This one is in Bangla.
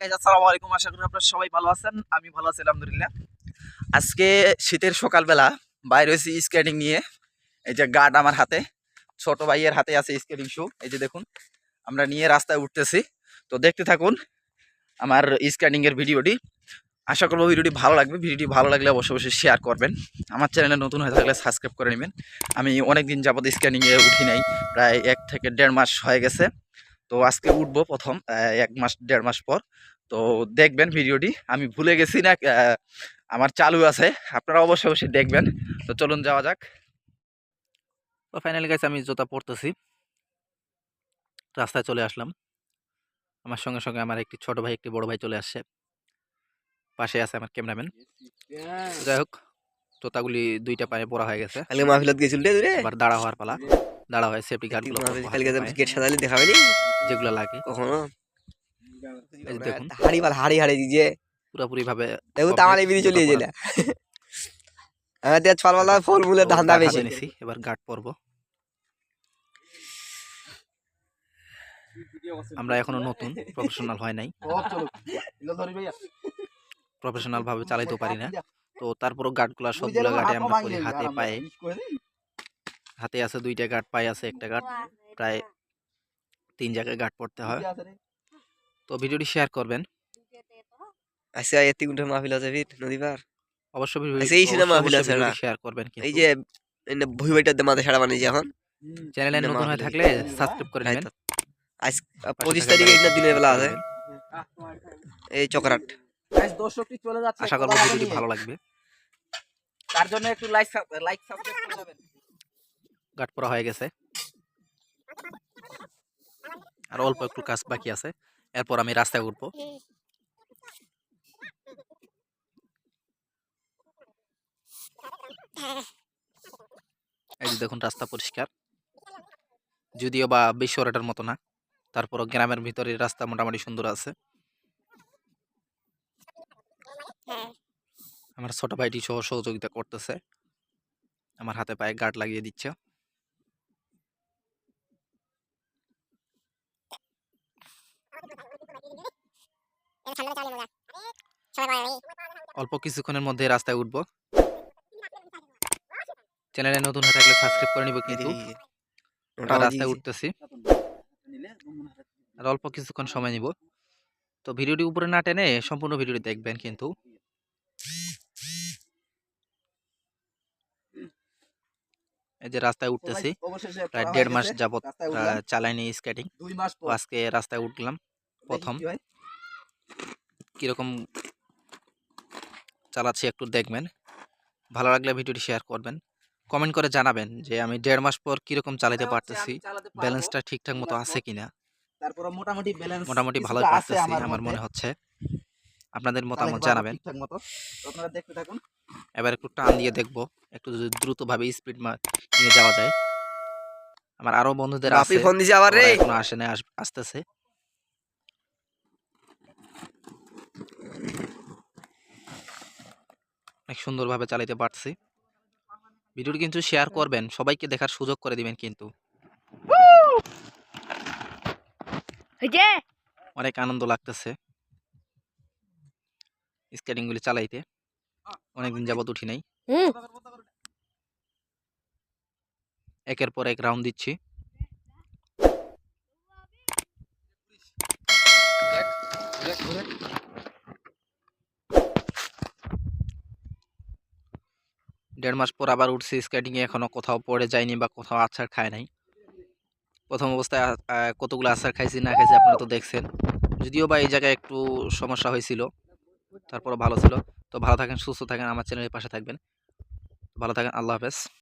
আসসালামু আলাইকুম। আশা করি আপনারা সবাই ভালো আছেন। আমি ভালো আছি, আলহামদুলিল্লাহ। আজকে শীতের সকালবেলা বাইরে হয়েছি স্কেটিং নিয়ে। এই যে গার্ড আমার হাতে, ছোট ভাইয়ের হাতে আছে স্কেটিং শু এই যে, দেখুন, আমরা নিয়ে রাস্তায় উঠতেছি। তো দেখতে থাকুন আমার স্কেটিং এর ভিডিওটি। আশা করব ভিডিওটি ভালো লাগবে। ভিডিওটি ভালো লাগলে অবশ্যই অবশ্যই শেয়ার করবেন। আমার চ্যানেলে নতুন হয়ে থাকলে সাবস্ক্রাইব করে নেবেন। আমি অনেক দিন যাবত স্ক্যানিংয়ে উঠি নাই। প্রায় এক থেকে দেড় মাস হয়ে গেছে। তো আজকে উঠবো প্রথম এক মাস দেড় মাস পর। তো দেখবেন ভিডিওটি আমি ভুলে গেছি না আমার চালু আছে আপনারা অবশ্যই অবশ্যই দেখবেন। তো চলুন যাওয়া যাক। তো ফাইনালি গেছে আমি জুতা পরতেছি। রাস্তায় চলে আসলাম। আমার সঙ্গে সঙ্গে আমার একটি ছোট ভাই একটি বড় ভাই চলে আসছে। পাশে আছে আমার ক্যামেরাম্যান। যাই হোক জুতাগুলি দুইটা পায়ে পরা হয়ে গেছে। কালকে মাহফিলত গেছিল রে দাঁড়া হওয়ার পালা। দাঁড়া হয় সেফটি গার্ডগুলো কালকে গেট সাজালি দেখাবে নি যেগুলো লাগে। কখনো? দেখুন। হাড়ি পাল হাড়ি হাড়ি যে পুরোপুরি ভাবে দেখো তামালে বিধি চলে আমাদের ছলমালা ফল ধান্দা বেশি। নিছি এবার গার্ড পরবো। আমরা এখনও নতুন প্রফেশনাল হয় নাই। প্রফেশনাল ভাবে চালাইতে পারি না। তো তারপরও গার্ডগুলো সবগুলো গার্ডে আমরা করি হাতে পায়ে। হাতে আছে দুইটা গার্ড পায়ে আছে একটা গার্ড প্রায় তিন জায়গায় গার্ড পড়তে হয়। তো ভিডিওটি শেয়ার করবেন। আচ্ছা এতি মাহফিল আছে ফির নদী পার। অবশ্যই এই সিনেমা মাহফিল আছে শেয়ার করবেন এই যে ভুই বাড়িটার মাথা সারা বানিয়েছে এখন। চ্যানেলে নতুন হয়ে থাকলে সাবস্ক্রাইব করে নেবেন। আজ পঁচিশ তারিখে এটা দিনের বেলা আছে। এই চকরাট। দর্শকটি চলে যাচ্ছে আশা করব ভিডিওটি ভালো লাগবে। তার জন্য একটু লাইক লাইক সাবস্ক্রাইব করে যাবেন গাট পড়া হয়ে গেছে। আর অল্প একটু কাজ বাকি আছে। এরপর আমি রাস্তায় উঠবো। এই যে দেখুন রাস্তা পরিষ্কার। যদিও বা বিশ্বরাটার মতো না, তারপরও গ্রামের ভিতরে রাস্তা মোটামুটি সুন্দর আছে। আমার ছোট ভাইটি সহ সহযোগিতা করতেছে। আমার হাতে পায়ে গার্ড লাগিয়ে দিচ্ছে। অল্প কিছুক্ষণের মধ্যে রাস্তায় উঠবো। চ্যানেলে নতুন হয়ে থাকলে সাবস্ক্রাইব করে নিব কিন্তু। রাস্তায় উঠতেছি। আর অল্প কিছুক্ষণ সময় নিব। তো ভিডিওটি উপরে না টেনে সম্পূর্ণ ভিডিওটি দেখবেন কিন্তু। এই যে রাস্তায় উঠতেছি। প্রায় দেড় মাস যাবত চালাইনি স্কেটিং আজকে রাস্তায় উঠলাম। প্রথম। কীরকম চালাচ্ছি একটু দেখবেন। ভালো লাগলে ভিডিওটি শেয়ার করবেন। কমেন্ট করে জানাবেন যে আমি দেড় মাস পর কীরকম চালাতে পারতেছি ব্যালেন্সটা ঠিকঠাক মতো আছে কিনা। তারপর মোটামুটি ব্যালেন্স মোটামুটি ভালো পারতেছি আমার মনে হচ্ছে। আপনাদের মতামত জানাবেন। ঠিকঠাক আপনারা দেখতে থাকুন। এবার একটু টান দিয়ে দেখব একটু যদি দ্রুতভাবে স্পিড নিয়ে যাওয়া যায়। আমার আরও বন্ধুদের আছে বাপি ফোন দিছে আবার রে! এখনও আসে না আসতেছে। অনেক সুন্দরভাবে চালাতে পারছি ভিডিওটি কিন্তু শেয়ার করবেন সবাইকে দেখার সুযোগ করে দিবেন কিন্তু। অনেক আনন্দ লাগতেছে। স্কেটিং গুলি চালাইতে। অনেকদিন যাবত উঠি নাই। একের পর এক রাউন্ড দিচ্ছি। দেড় মাস পর আবার উঠছি স্কেটিংয়ে এখনও কোথাও পড়ে যায়নি বা কোথাও আছাড় খায় নাই। প্রথম অবস্থায় কতগুলো আছাড় খাইছি, না খাইছি আপনারা তো দেখছেন। যদিও বা এই জায়গায় একটু সমস্যা হয়েছিল, তারপরও ভালো ছিল। তো ভালো থাকেন, সুস্থ থাকেন, আমার চ্যানেলের পাশে থাকবেন। ভালো থাকেন, আল্লাহ হাফেজ।